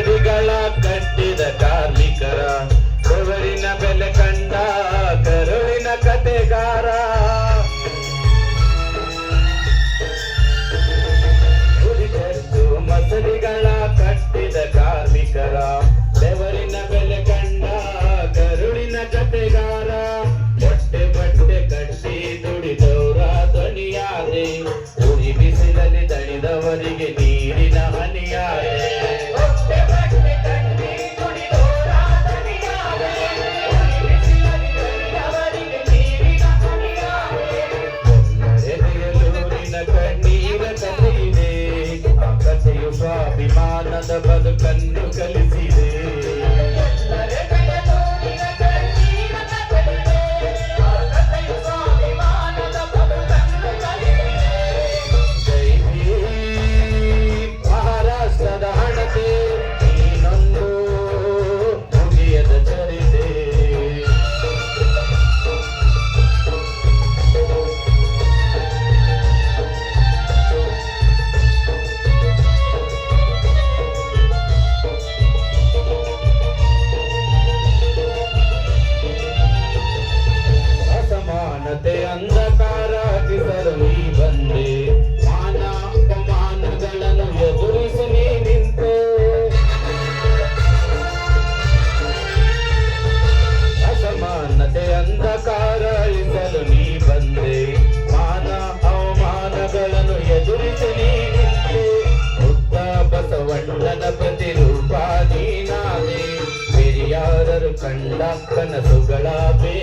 ಕೊಠಡಿಗಳ ಕಟ್ಟಿದ ಕಾರ್ಮಿಕರ ಬೆವರಿನ ಬೆಲೆ ಕಂಡ ಕನಸುಗಳ ಬೇ